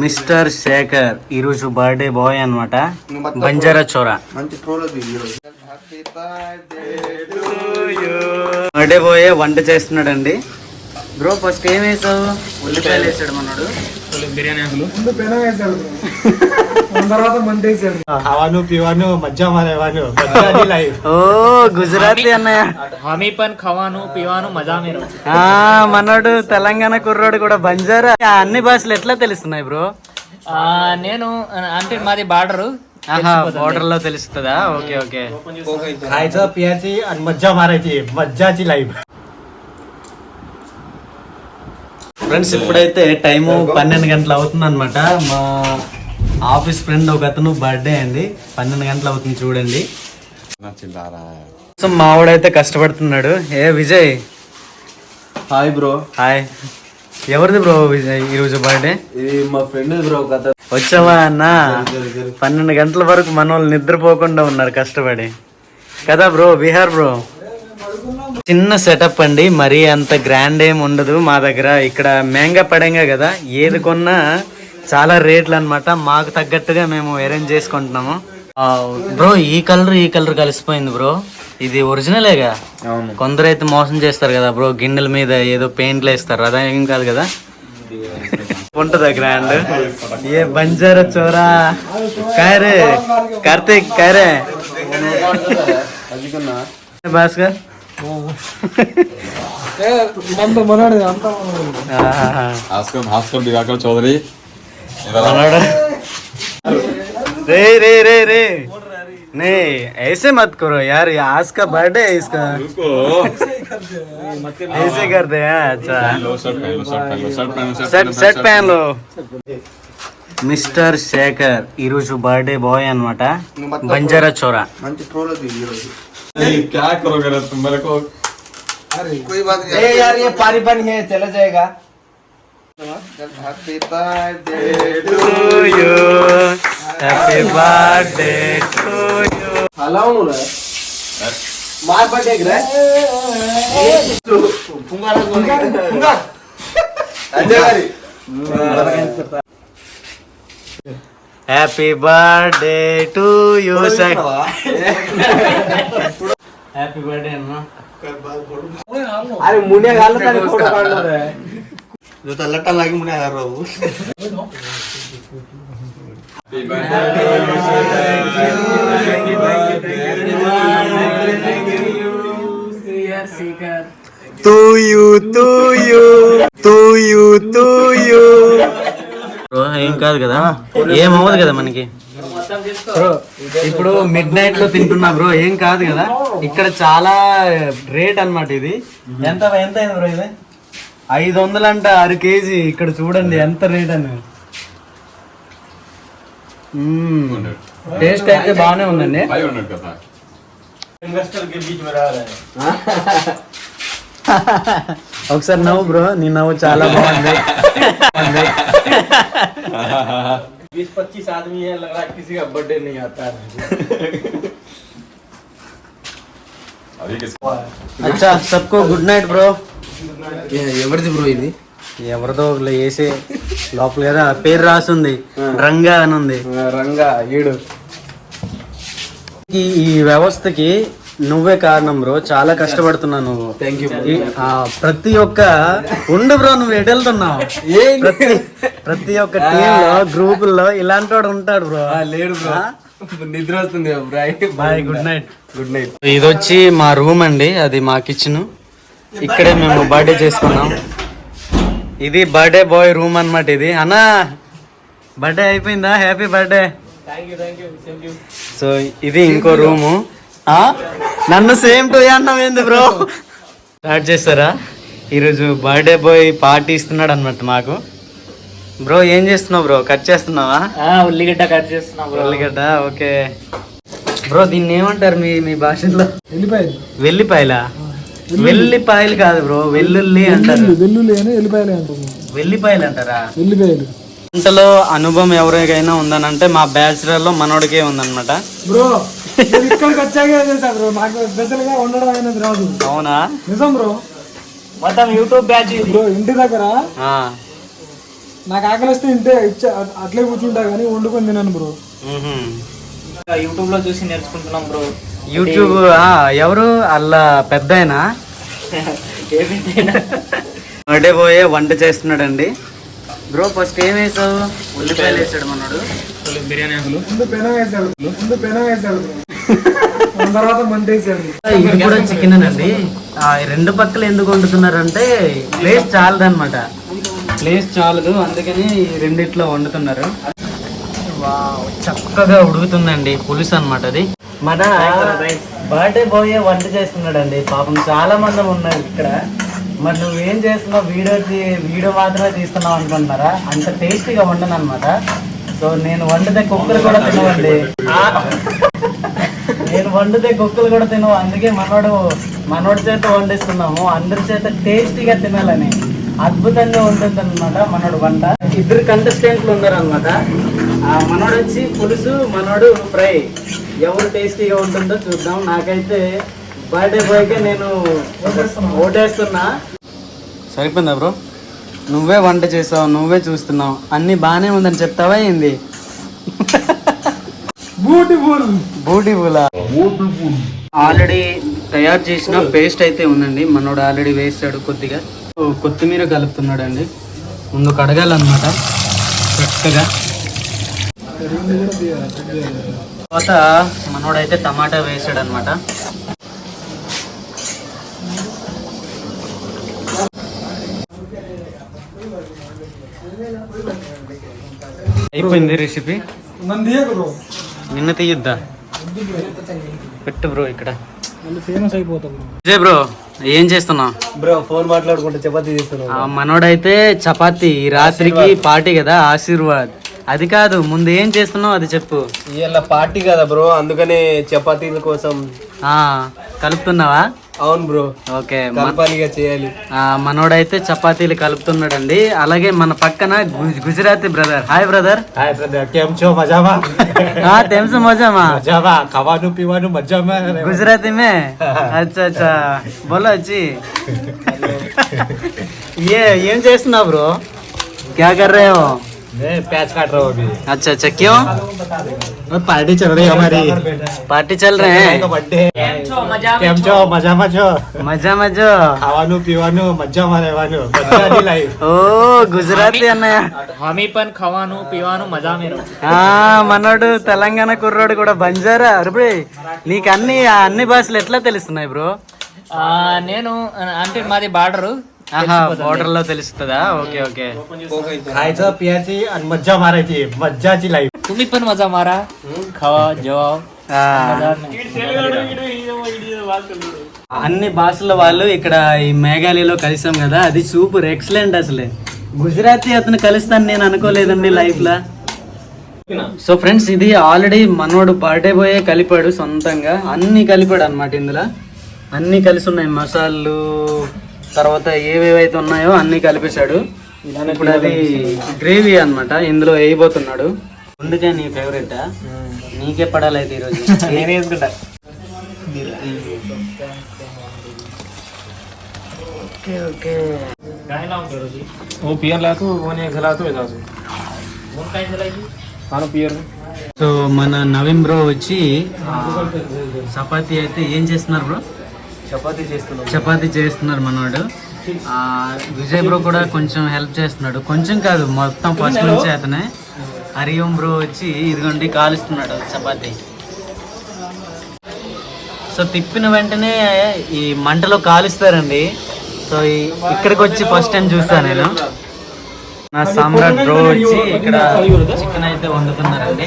Mister Shekhar ఈరోజు birthday bye అన్నమాట. Banjara చోరా. Birthday boy వంట చేస్తున్నాడండి. బ్రో ఫస్ట్ ఏం వేసావు? ఉల్లిపాయలు వేసాడు మనోడు. దాని తర్వాత మంటేసాడు అవను పివాను మధ్య మారేవాను ఓ గుజరాతీ అన్నయ్య. హమీ పన్ ఖవాను పివాను మజా మీరు. ఆ మనోడు తెలంగాణ కుర్రాడు కూడా బంజారా? అన్ని భాషలు ఎట్లా తెలుస్తున్నాయి బ్రో? నేను అంటే మాది బార్డరు. బోర్డర్లో తెలుస్తుందా? Okay okay. खायचं पियाची అండ్ मज्जा मारायची मज्जाची लाईफ ఫ్రెండ్స్ ఇప్పుడైతే టైము పన్నెండు గంటలు అవుతుంది అనమాట మా ఆఫీస్ ఫ్రెండ్ ఒక అతను బర్త్డే అండి. పన్నెండు గంటలు అవుతుంది చూడండి. సో మావాడైతే కష్టపడుతున్నాడు. ఏ విజయ్? Hi bro. హాయ్. ఎవరిది బ్రో విజయ్ ఈరోజు బర్త్డే? ఇది మా ఫ్రెండ్ బ్రో కథ వచ్చావా అన్న? పన్నెండు గంటల వరకు మన వాళ్ళు నిద్రపోకుండా ఉన్నారు కష్టపడి. కదా బ్రో బీహార్ బ్రో? చిన్న సెటప్ అండి. మరీ అంత గ్రాండ్ ఏం ఉండదు మా దగ్గర. ఇక్కడ మేంగా పడంగా కదా. ఏది కొన్నా చాలా రేట్లు అన్నమాట. మాకు తగ్గట్టుగా మేము అరేంజ్ చేసుకుంటున్నాము. బ్రో ఈ కలర్ ఈ కలర్ కలిసిపోయింది బ్రో. ఇది ఒరిజినలేగా? అయితే మోసం చేస్తారు కదా బ్రో. గిన్నెల మీద ఏదో పెయింట్లు వేస్తారు. అదే ఏం కాదు కదా? ఉంటదా గ్రాండ్ ఏ బంజారా చోరా? కాయరే కార్తీక్ కన్నా భాస్కర్? ఏ रे रे रे रे नहीं ऐसे मत करो यार ये आज का बर्थडे है इसका रुको ऐसे करते हैं अच्छा लो शर्ट पहन लो शर्ट पहन लो शर्ट पहन लो సెట్ సెట్ ప్యాన్ లో మిస్టర్ శేఖర్ ఈరోజు బర్త్డే బాయ్ అన్నమాట బంజారా చోరా మంచి ట్రోల్ అది ఈరోజు क्या करोगे रे तुम मेरे को कोई बात नहीं ए यार ये पानी पानी है चला जाएगा Happy birthday to you. Happy birthday to you. అలా ఉన్నా మా బర్త్డే రా పుంగారా పుంగా అజయ్ గారి హ్యాపీ బర్త్డే టు యూ సై హ్యాపీ బర్త్డే అన్న. అరే మునే గాలు తన ఫోటో కాడు రే जो तर लट्टा लागी म्हणे यार राहू to you to you to you to you ఏం కాదు కదా ఏమవ్వదు కదా మనకి బ్రో ఇప్పుడు మిడ్ నైట్ లో తింటున్నా బ్రో ఏం కాదు కదా ఇక్కడ చాలా రేట్ అన్నమాట ఇది ఎంత ఎంత అయింది బ్రో ఇది ఐదు వందలంట అర కేజీ ఇక్కడ చూడండి ఎంత రేట్ అని టేస్ట్ అయితే బాగానే ఉందండి फाइव हंड्रेड का था इन्वेस्टर के बीच में रह रहे हैं ఒకసారి నవ్వు బ్రో నీ నవ్వు చాలా బాగుంది बीस पच्चीस आदमी है लग रहा है किसी का बर्थडे नहीं आता है अभी किसका అచ్చా సబ్కో గుడ్ నైట్ బ్రో ఎవరిది బ్రో ఇది? ఎవరిదో వేసి లోపల కదా పేరు రాసుంది. రంగా అని ఉంది రంగా ఈడు. ఈ వ్యవస్థకి నువ్వే కారణం బ్రో. చాలా కష్టపడుతున్నావు నువ్వు. ప్రతి ఒక్క ఉండు బ్రో నువ్వు ఎటు వెళ్తున్నావు ప్రతి ఒక్క టీమ్లో గ్రూపుల్లో ఇలాంటి వాడు ఉంటాడు బ్రో. లేడు బ్రో. నిద్ర వస్తుంది గుడ్ నైట్. Good night. ఇది వచ్చి మా రూమ్ అండి. అది మా కిచెన్ ఇక్కడే మేము బర్త్డే చేసుకున్నాం. ఇది బర్త్డే బాయ్ రూమ్ అన్నమాట ఇది. అన్నా బర్త్డే అయిపోయిందా? Happy birthday. సో ఇది ఇంకో రూము? నన్ను సేమ్ టు అన్నావు ఏంది బ్రో స్టార్ట్ చేస్తారా? ఈరోజు బర్త్డే బాయ్ పార్టీ ఇస్తున్నాడు అన్నమాట మాకు. బ్రో ఏం చేస్తున్నావు బ్రో కట్ చేస్తున్నావా? ఉల్లిగడ్డ కట్ చేస్తున్నా బ్రో ఉల్లిగడ్డ ఓకే. బ్రో దీన్ని ఏమంటారు మీ మీ భాషలో? వెళ్ళిపోయింది వెల్లిపాయల? వెల్లిపాయలు కాదు బ్రో వెల్లుల్లి అంటారు. వెల్లుల్లి అని వెళ్ళిపోయాలి అంటున్నాం వెల్లిపాయలు అంటారా? వెళ్ళిపోయాలి వంటలో అనుభవం ఎవరికైనా ఉందనంటే మా బ్యాచులర్లో మనోడికే ఉందన్నమాట. బ్రో ఇక్కడికి వచ్చాకే చేశా బ్రో? నాకు స్పెషల్గా ఉండడం అనేది రాదు. అవునా? నిజం బ్రో. మొత్తం యూట్యూబ్ బ్యాచ్ బ్రో ఇంటి దగ్గర ఆ, నాకు ఆకలి వస్తే ఇంటే ఇచ్చా అట్లే కూర్చుంటా కానీ వండుకొని తినను బ్రో. యూట్యూబ్లో చూసి నేర్చుకుంటున్నాం బ్రో. యూట్యూబ్ ఆ, ఎవరు? అల్లా పెద్ద బర్త్డే పోయే వంట చేస్తున్నాడండి. బ్రో ఫస్ట్ ఏం వేసావు? ఉల్లిపాయలు వేసాడు మనోడు. ఇది కూడా చికెన్ అండి రెండు పక్కలు ఎందుకు వండుతున్నారంటే ప్లేస్ చాలదన్నమాట. ప్లేస్ చాలదు అందుకని ఈ రెండిట్లో వండుతున్నారు. వావ్, చక్కగా ఉడుకుతుందండి పులుసు అన్నమాట అది. మన బర్త్డే పోయే వంట చేస్తున్నాడండి. పాపం చాలా మంది ఉన్నారు ఇక్కడ. మరి నువ్వేం చేస్తున్నావు? వీడియో తీ- వీడియో మాత్రమే తీస్తున్నావు అనుకుంటున్నారా? అంత టేస్టీగా వండను అనమాట సో నేను వండితే కుక్కలు కూడా తినవండి. నేను వండితే కుక్కలు కూడా తినవు. అందుకే మనోడు మనోడి చేత వండిస్తున్నాము. అందరి చేత టేస్టీగా తినాలని అద్భుతంగా ఉంటుంది అనమాట మనోడు వంట. ఇద్దరు కంటెస్టెంట్లు ఉన్నారు అనమాట మనోడు వచ్చి పులుసు మనోడు ఫ్రై. ఎవరు టేస్టీగా ఉంటుందో చూద్దాం. నాకైతే బర్త్డే బాయ్కే నేను ఓటేస్తున్నా. సరిపోయిందా బ్రో? నువ్వే వంట చేసావు నువ్వే చూస్తున్నావు. అన్ని బాగానే ఉందని చెప్తావా ఏంది? బ్యూటిఫుల్ బ్యూటిఫుల్ ఆల్రెడీ తయారు చేసిన పేస్ట్ అయితే ఉందండి. మనోడు ఆల్రెడీ వేస్తాడు కొద్దిగా. ఓ, కొత్తిమీర కలుపుతున్నాడు అండి ముందు కడగాలన్నమాట. చక్కగా. తర్వాత మనోడైతే టమాటా వేసాడు అనమాట అయిపోయింది రెసిపీ? నన్ను తీయొద్దా? పెట్టు బ్రో ఇక్కడ. ఫేమస్ అయిపోతాం బ్రో విజయ్ బ్రో ఏం చేస్తున్నావు? బ్రో ఫోన్ మాట్లాడుకుంటే చపాతీ చేస్తున్నావు. మనోడైతే చపాతి ఈ రాత్రికి పార్టీ కదా ఆశీర్వాద్. అది కాదు ముందు ఏం చేస్తున్నావు అది చెప్పు ఇవాళ పార్టీ కదా బ్రో అందుకనే చపాతీల కోసం ఆ కలుపుతున్నావా అవును బ్రో ఓకే మ- కలపాలిగా చేయాలి ఆ, మనోడైతే చపాతీలు కలుపుతున్నాడండి అలాగే మన పక్కన గు- Gujarati brother hi brother hi brother came છો મજામાં తెలుసు మజామా મજામાં ખાવાનું પીવાનું મજામાં गुजराती में अच्छा अच्छा बोलो अच्छी ये ఏం చేస్తున్నావు బ్రో क्या कर रहे हो मैं प्याज काट रहा हूँ अभी अच्छा अच्छा क्यों पार्टी चल रही है हमारी પાર્ટી ચાલ રહે કેમ છો મજામાં છો મજામાં છો ખાવાનું પીવાનું મજામાં રહેવાનું ગુજરાતી લાઈફ ઓ ગુજરાતી અને હમી પણ ખાવાનું પીવાનું મજામાં રહો હા మనోడు తెలంగాణ కుర్రోడు కూడా బంజారా అరే నీకు అన్ని అన్ని భాషలు ఎట్లా తెలుస్తున్నాయి బ్రో నేను అంటే మాది బార్డరు ఆహా బోర్డర్ లో తెలుస్తుందా ఓకే ఓకే खायचं पियाची आणि मज्जा मारायची मज्जाची लाईफ तुम्ही पण मजा मारा खावा जेवा ఆ, అన్ని భాషల వాళ్ళు ఇక్కడ ఈ మేఘాలయలో కలిసాం కదా అది సూపర్ ఎక్సలెంట్ అసలే గుజరాతీ అతను కలుస్తాను నేను అనుకోలేదండి లైఫ్ లా సో ఫ్రెండ్స్ ఇది ఆల్రెడీ మనోడు బర్త్డే పోయే కలిపాడు సొంతంగా అన్ని కలిపాడు అనమాట ఇందులో అన్ని కలిసి ఉన్నాయి మసాలు తర్వాత ఏవేవైతే ఉన్నాయో అన్ని కలిపేశాడు ఇప్పుడు అది గ్రేవీ అన్నమాట ఇందులో వేయబోతున్నాడు ముందుగా నీ ఫేవరెట్ నీకే పడాలి అయితే ఈరోజు నేను వేసుకుంటా वो पियर ला तो वो नहीं खिला तो ऐसा खाना पियर సో మన నవీన్ బ్రో వచ్చి ఆ, చపాతీ అయితే ఏం చేస్తున్నారు బ్రో చపాతీ చేస్తున్నాం. చపాతీ చేస్తున్నారు మనవాడు ఆ, విజయ్ బ్రో కూడా కొంచెం హెల్ప్ చేస్తున్నాడు. కొంచెం కాదు మొత్తం ఫస్ట్ నుంచి అతనే. హరి ఓం బ్రో వచ్చి ఇదిగోండి కాలుస్తున్నాడు చపాతీ. సో తిప్పిన వెంటనే ఈ మంటలో కాలుస్తారండి. సో ఇక్కడికి వచ్చి ఫస్ట్ టైం చూస్తాను నేను. నా సామ్రాట్ బ్రో వచ్చి ఇక్కడ చికెన్ అయితే వండుతున్నారండి.